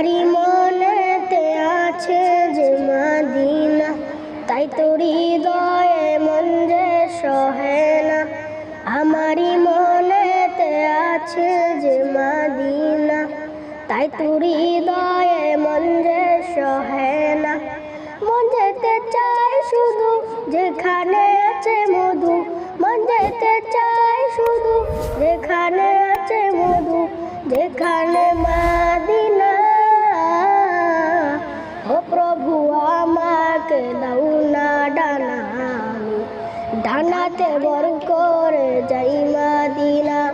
আমারই মনেতে আছে যে মাদিনা, তাই তো হৃদয়ে মন যে সহে না। আমারই মনেতে আছে যে মাদিনা, তাই তো হৃদয়ে মন যে সহে না। মন যেতে চাই শুধু যেখানে আছে মধু, মন যেতে চাই শুধু যেখানে আছে মধু, যেখানে মাদিনা ডানাতে বর করে যাই মাদিনা।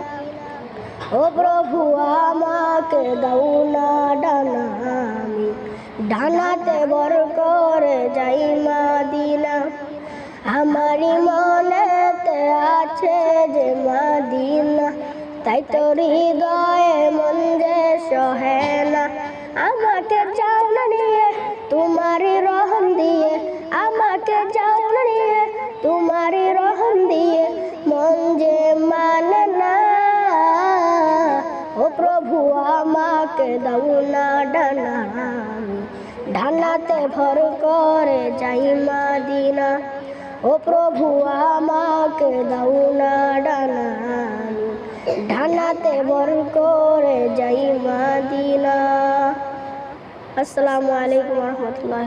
ও প্রভু, আমাকে দাও না ডানা আমি। ডানাতে বর করে যাই মাদিনা। আমারই মনেতে আছে যে মাদিনা। তাই তো হৃদয়ে মন যে সহে না। আমাকে চাও আমাকে দাও না ডানা। আমি ডানাতে ভর করে যাই মাদিনা। ও প্রভু, আমাকে দাও না ডানা। আমি ডানাতে ভর করে যাই মাদিনা। আসসালামু আলাইকুম রহমতুল্লাহ